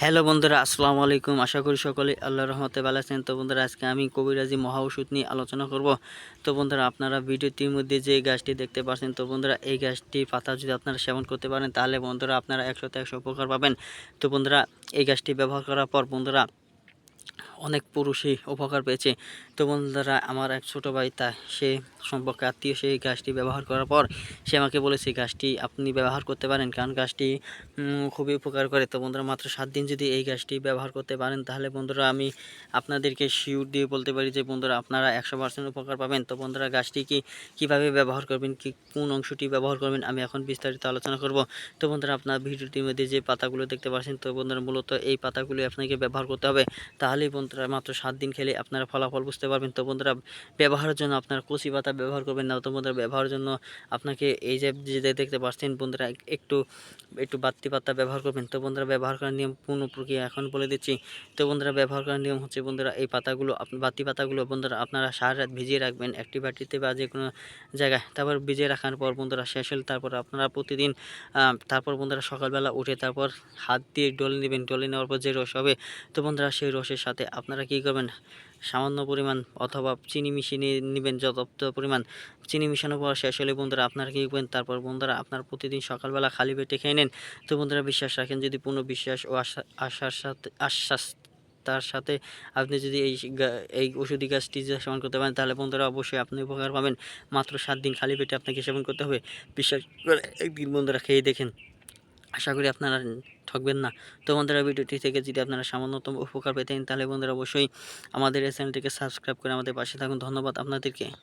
Hello বন্ধুরা, আসসালামু আলাইকুম। আশা করি সকলে আল্লাহ রহমতে ভালো আছেন। তো বন্ধুরা, আজকে আমি কবিরাজি মহা ওষুধ নিয়ে আলোচনা করব। তো বন্ধুরা, আপনারা ভিডিওটির মধ্যে যে গাছটি দেখতে পাচ্ছেন, তো বন্ধুরা, এই গাছটি পাতা যদি আপনারা সেবন করতে পারেন, তাহলে বন্ধুরা আপনারা একশোতে একশো উপকার পাবেন। তো বন্ধুরা, এই গাছটি ব্যবহার করার পর বন্ধুরা পুরুষই উপকার পেয়েছে। তো বন্ধুরা, আমার এক ছোটো ভাই, তা সে সম্পর্কে আত্মীয় সেই গাছটি ব্যবহার করার পর সে আমাকে বলেছে, গাছটি আপনি ব্যবহার করতে পারেন, কারণ গাছটি খুবই উপকার করে। তো বন্ধুরা, মাত্র সাত দিন যদি এই গাছটি ব্যবহার করতে পারেন, তাহলে বন্ধুরা, আমি আপনাদেরকে শিউর দিয়ে বলতে পারি যে, বন্ধুরা, আপনারা একশো পার্সেন্ট উপকার পাবেন। তো বন্ধুরা, গাছটি কি কীভাবে ব্যবহার করবেন, কি, কোন অংশটি ব্যবহার করবেন, আমি এখন বিস্তারিত আলোচনা করব। তো বন্ধুরা, আপনার ভিডিওটির মধ্যে যে পাতাগুলো দেখতে পাচ্ছেন, তো বন্ধুরা, মূলত এই পাতাগুলি আপনাকে ব্যবহার করতে হবে। তাহলেই বন্ধুরা, মাত্র সাত দিন খেলে আপনারা ফলাফল বুঝতে পারবেন। তো বন্ধুরা, ব্যবহারের জন্য আপনারা কচি পাতা ব্যবহার করবেন না। তো বন্ধুরা, ব্যবহারের জন্য আপনাকে এই যে যে দেখতে পাচ্ছেন বন্ধুরা একটু একটু বাত্তি পাতা ব্যবহার করবেন। তো বন্ধুরা, ব্যবহার করার নিয়ম পূর্ণ প্রক্রিয়া এখন বলে দিচ্ছি। তো বন্ধুরা, ব্যবহার করার নিয়ম হচ্ছে বন্ধুরা, এই পাতাগুলো বাতি পাতাগুলো বন্ধুরা, আপনারা সারা রাত ভিজিয়ে রাখবেন একটি বাটিতে বা যে কোনো জায়গায়। তারপর ভিজিয়ে রাখার পর বন্ধুরা, শেষ হলে তারপর আপনারা প্রতিদিন তারপর বন্ধুরা সকালবেলা উঠে তারপর হাত দিয়ে ডলে নেবেন। ডলে নেওয়ার পর যে রস হবে, তো বন্ধুরা সেই রসের সাথে আপনারা কী করবেন? সামান্য পরিমাণ অথবা চিনি মিশিয়ে নেবেন যত পরিমাণ চিনি মিশানোর পর শেষ হলে বন্ধুরা আপনারা কী করবেন? তারপর বন্ধুরা আপনার প্রতিদিন সকালবেলা খালি পেটে খেয়ে নেন। তো বন্ধুরা বিশ্বাস রাখেন, যদি পূর্ণ বিশ্বাস ও আশা, আশার সাথে, আশ্বাস তার সাথে আপনি যদি এই এই ওষুধি গাছটি সেবন করতে পারেন, তাহলে বন্ধুরা অবশ্যই আপনি উপকার পাবেন। মাত্র সাত দিন খালি পেটে আপনাকে সেবন করতে হবে। বিশ্বাস করে একদিন বন্ধুরা খেয়ে দেখেন। আশা করি আপনারা ঠকবেন না। তো বন্ধুরা, ভিডিওটি থেকে যদি আপনারা সামান্যতম উপকার পেতেন, তাহলে বন্ধুরা অবশ্যই আমাদের এই চ্যানেলটিকে সাবস্ক্রাইব করে আমাদের পাশে থাকুন। ধন্যবাদ আপনাদেরকে।